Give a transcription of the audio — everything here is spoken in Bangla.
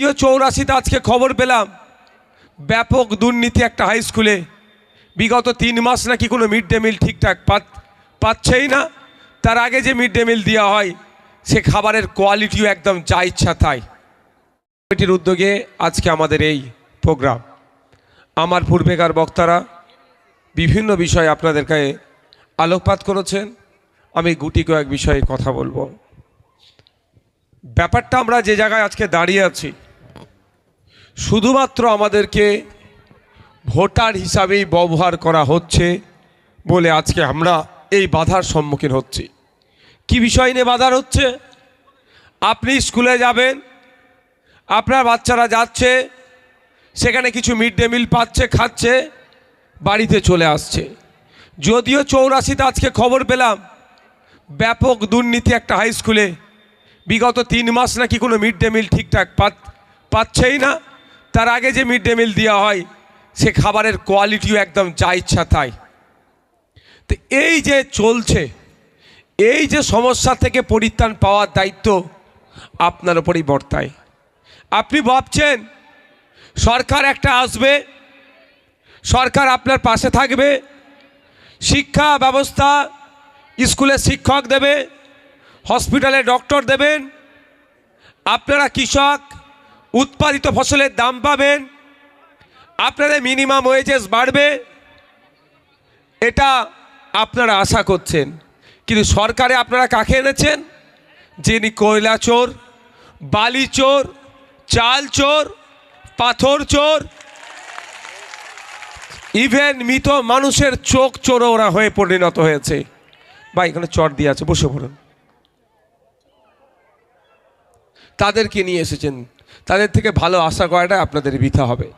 ইয়ে চৌরাশিতে আজকে খবর পেলাম, ব্যাপক দুর্নীতি একটা হাই স্কুলে বিগত তিন মাস নাকি কোনো মিড ডে মিল ঠিকঠাক পাচ্ছেই না। তার আগে যে মিড ডে মিল দেওয়া হয়, সে খাবারের কোয়ালিটিও একদম যা ইচ্ছা তাই। কমিটির উদ্যোগে আজকে আমাদের এই প্রোগ্রাম আমার পূর্বেকার বক্তারা বিভিন্ন বিষয়ে আপনাদেরকে আলোকপাত করেছেন। আমি গুটি কয়েক বিষয়ে কথা বলব। ব্যাপারটা আমরা যে জায়গায় আজকে দাঁড়িয়ে আছি শুধুমাত্র আমাদেরকে ভোটার হিসাবেই ব্যবহার করা হচ্ছে বলে আজকে আমরা এই বাধার সম্মুখীন হচ্ছি। কি বিষয় নিয়ে বাধার হচ্ছে? আপনি স্কুলে যাবেন, আপনার বাচ্চারা যাচ্ছে, সেখানে কিছু মিড ডে মিল পাচ্ছে, খাচ্ছে, বাড়িতে চলে আসছে। যদিও চৌরাশিতে আজকে খবর পেলাম, ব্যাপক দুর্নীতি একটা হাই স্কুলে, বিগত তিন মাস নাকি কোনো মিড ডে মিল ঠিকঠাক পাচ্ছেই না। তার আগে যে মিড ডে মিল দেওয়া হয়, সে খাবারের কোয়ালিটিও একদম যা ইচ্ছা তাই। তো এই যে চলছে, এই যে সমস্যা থেকে পরিত্রাণ পাওয়ার দায়িত্ব আপনার ওপরই বর্তায়। আপনি ভাবছেন, সরকার একটা আসবে, সরকার আপনার পাশে থাকবে, শিক্ষা ব্যবস্থা স্কুলে শিক্ষক দেবে, হসপিটালে ডক্টর দেবেন, আপনারা কৃষক উৎপাদিত ফসলের দাম পাবেন। আপনাদের মিনিমাম ওয়েজেস বাড়বে। এটা আপনারা আশা করছেন। কিন্তু সরকারে আপনারা কাকে এনেছেন? যিনি কয়লা চোর, বালি চোর, চাল চোর, পাথর চোর ইভেন মৃত মানুষের চোখ চোর ওরা হয়ে পরিণত হয়েছে। বা এখানে চট দিয়ে আছে, বসে পড়ুন। তাদেরকে নিয়ে এসেছেন তাদের থেকে ভালো আশা করাটা আপনাদের বৃথা হবে।